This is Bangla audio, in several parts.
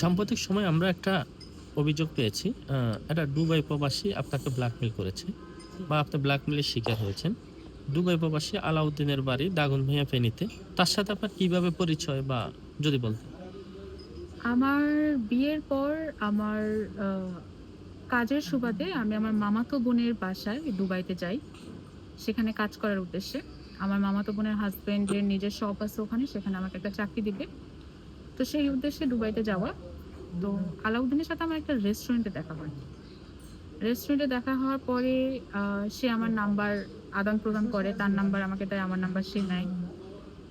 সাম্প্রতিক সময় আমরা একটা অভিযোগ পেয়েছি একটা দুবাই প্রবাসী আপনাকে ব্ল্যাকমেল করেছে বা আপনি ব্ল্যাকমেলের শিকার হয়েছেন। দুবাই প্রবাসী আলাউদ্দিনের বাড়ি দাগন ভাইয়া ফেনীতে। তার সাথে আপনার কীভাবে পরিচয় বা যদি বলতেন? আমার বিয়ের পর আমার কাজের সুবাদে আমি আমার মামাতো বোনের বাসায় দুবাইতে যাই। সেখানে কাজ করার উদ্দেশ্যে। আমার মামাতো বোনের হাজবেন্ডের নিজের শপ আছে ওখানে, সেখানে আমাকে একটা চাকরি দিবে। তো সেই উদ্দেশ্যে দুবাইতে যাওয়া। তো আলাউদ্দিনের সাথে আমার একটা রেস্টুরেন্টে দেখা হয়। রেস্টুরেন্টে দেখা হওয়ার পরে সে আমার নাম্বার আদান প্রদান করে, তার নাম্বার আমাকে দেয়, আমার নাম্বার সে নেয়।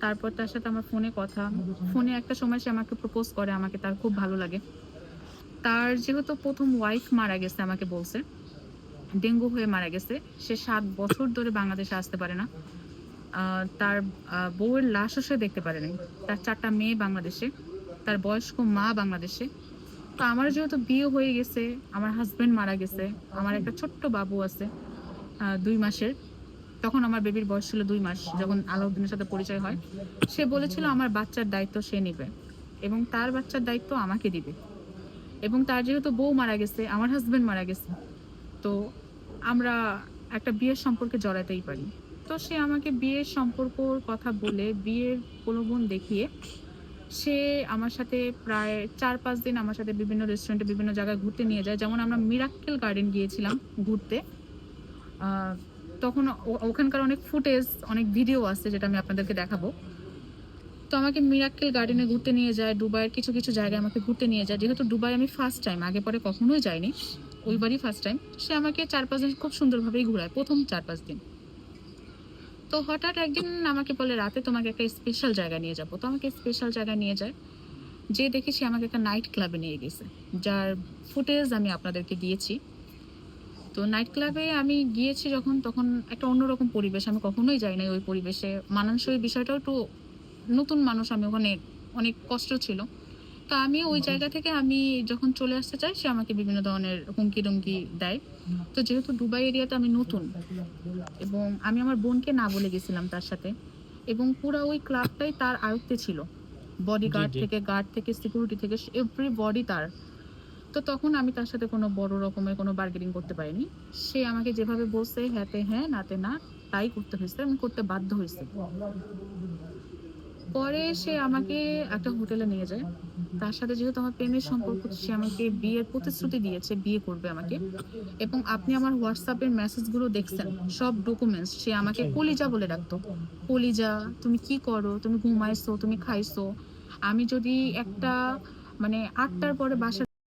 তারপর তার সাথে আমার ফোনে কথা ফোনে একটা সময় সে আমাকে প্রপোজ করে, আমাকে তার খুব ভালো লাগে। তার যেহেতু প্রথম ওয়াইফ মারা গেছে আমাকে বলছে, ডেঙ্গু হয়ে মারা গেছে, সে সাত বছর ধরে বাংলাদেশে আসতে পারে না। তার বউয়ের লাশও সে দেখতে পারে নাই। তার চারটা মেয়ে বাংলাদেশে, তার বয়স্ক মা বাংলাদেশে তো আমার যেহেতু বিয়ে হয়ে গেছে, আমার হাজবেন্ড মারা গেছে, আমার একটা ছোট্ট বাবু আছে দুই মাসের। তখন আমার বেবির বয়স ছিল দুই মাস, যখন আলাউদ্দিনের সাথে পরিচয় হয়। সে বলেছিল আমার বাচ্চার দায়িত্ব সে নেবে এবং তার বাচ্চার দায়িত্ব আমাকে দিবে। এবং তার যেহেতু বউ মারা গেছে, আমার হাজবেন্ড মারা গেছে, তো আমরা একটা বিয়ের সম্পর্কে জড়াতেই পারি। তো সে আমাকে বিয়ের সম্পর্কর কথা বলে, বিয়ের প্রলোভন দেখিয়ে সে আমার সাথে প্রায় চার, পাঁচ দিন আমার সাথে বিভিন্ন রেস্টুরেন্টে বিভিন্ন জায়গায় ঘুরতে নিয়ে যায়। যেমন আমরা মিরাক্কেল গার্ডেন গিয়েছিলাম ঘুরতে। তখন ওখানকার অনেক ফুটেজ অনেক ভিডিও আছে যেটা আমি আপনাদেরকে দেখাবো। তো আমাকে মিরাক্কেল গার্ডেনে ঘুরতে নিয়ে যায়, দুবাইয়ের কিছু কিছু জায়গায় আমাকে ঘুরতে নিয়ে যায়। যেহেতু দুবাই আমি ফার্স্ট টাইম আগে পরে কখনোই যাইনি। ওইবারই ফার্স্ট টাইম সে আমাকে চার, পাঁচ দিন খুব সুন্দরভাবেই ঘুরায়, প্রথম চার, পাঁচ দিন। তো হঠাৎ একদিন আমাকে বলে, রাতে তোমাকে একটা স্পেশাল জায়গা নিয়ে যাব। তো আমাকে স্পেশাল জায়গা নিয়ে যায়। যে দেখি সে আমাকে একটা নাইট ক্লাবে নিয়ে গেছে, যার ফুটেজ আমি আপনাদেরকে দিয়েছি। তো নাইট ক্লাবে আমি গিয়েছি যখন, তখন একটা অন্যরকম পরিবেশ। আমি কখনোই যাই নাই ওই পরিবেশে। মানানসই বিষয়টাও একটু নতুন মানুষ, আমি ওখানে অনেক কষ্ট ছিল। তো আমি ওই জায়গা থেকে আমি যখন চলে আসতে চাই সে আমাকে বিভিন্ন ধরনের হুমকি টুমকি দেয়। তো যেহেতু দুবাই এরিয়াতে আমি নতুন এবং আমি আমার বোনকে না বলে গেছিলাম তার সাথে এবং পুরো ওই ক্লাবটাই তার আয়ত্তে ছিল। Body guard. থেকে গার্ড থেকে সিকিউরিটি থেকে এভরি বডি তার। তো তখন আমি তার সাথে কোনো বড় রকমের কোনো বার্গেনিং করতে পারিনি। সে আমাকে যেভাবে বলছে হ্যাঁতে হ্যাঁ নাতে না তাই করতে হয়েছে আমি করতে বাধ্য হয়েছে। পরে সে আমাকে একটা হোটেলে নিয়ে যায়। তার সাথে যেহেতু আমার প্রেমের সম্পর্ক সে আমাকে বিয়ের প্রতিশ্রুতি দিয়েছে বিয়ে করবে আমাকে। এবং আপনি আমার হোয়াটসঅ্যাপের মেসেজগুলো দেখছেন সব ডকুমেন্টস সে আমাকে কলিজা বলে রাখতো কলিজা তুমি কি করো? তুমি ঘুমাইছো? তুমি খাইছো? আমি যদি একটা মানে আটটার পরে বাসা